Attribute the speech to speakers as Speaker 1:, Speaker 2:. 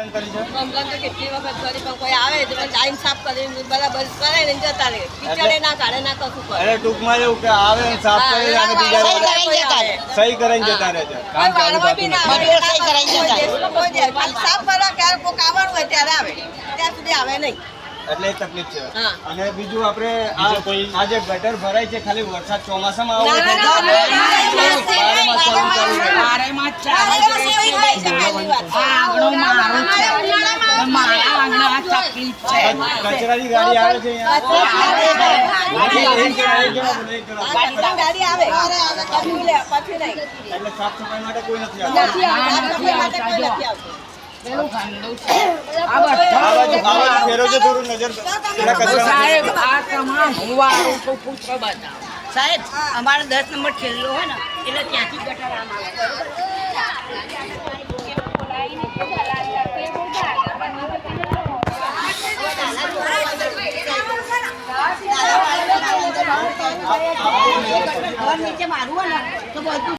Speaker 1: Complain કરી છે
Speaker 2: complain તો કેટલી વખત કરી પણ કોઈ આવે તો ટાઈમ સાફ કરીને બરાબર કરે ને જતા રહે કિચડે ના કાઢે ના કશું કરે
Speaker 1: એટલે ટૂંકમાં એવું કે આવે ને સાફ કરી અને બીજા
Speaker 2: સહી
Speaker 1: વાર
Speaker 2: કરાઈને જતા રહે.
Speaker 1: સહી કરીને જતા રહે છે કામ ચાલુ થતું નથી
Speaker 3: સહી કરાઈને જતા રહે.
Speaker 2: કોઈ કોઈ જાય. ખાલી સાફ કરવા ક્યારે આવવાનું હોય ત્યારે આવે ત્યાં સુધી આવે નહીં
Speaker 1: એટલે તકલીફ છે અને બીજું આપણે આ આ જે ગટર ભરાય છે ખાલી વરસાદ ચોમાસામાં
Speaker 2: ના,
Speaker 1: આવે
Speaker 2: ના, ના, ના, ના, ના,
Speaker 1: બારેમાસ ચાલુ ચાલુ રહે.
Speaker 3: બારેમાં જ ચાલે
Speaker 2: આ
Speaker 3: છે.
Speaker 2: એવી હોય છે, પહેલી વાત.
Speaker 3: આ આંગણો મારો છે પણ મારા આંગણા તકલીફ છે
Speaker 1: કચરાની ગાડી આવે. છે
Speaker 2: ગાડી આવે.
Speaker 1: એટલે સાફ સફાઈ માટે કોઈ નથી આવતું.
Speaker 3: સાહેબ આ તમામ હુવારું તો પૂછો બતાવો
Speaker 4: સાહેબ અમારો દસ નંબર છેલ્લો હોય ને એટલે ત્યાંથી ગટર આમ આવે. નીચે મારું ને તો બધું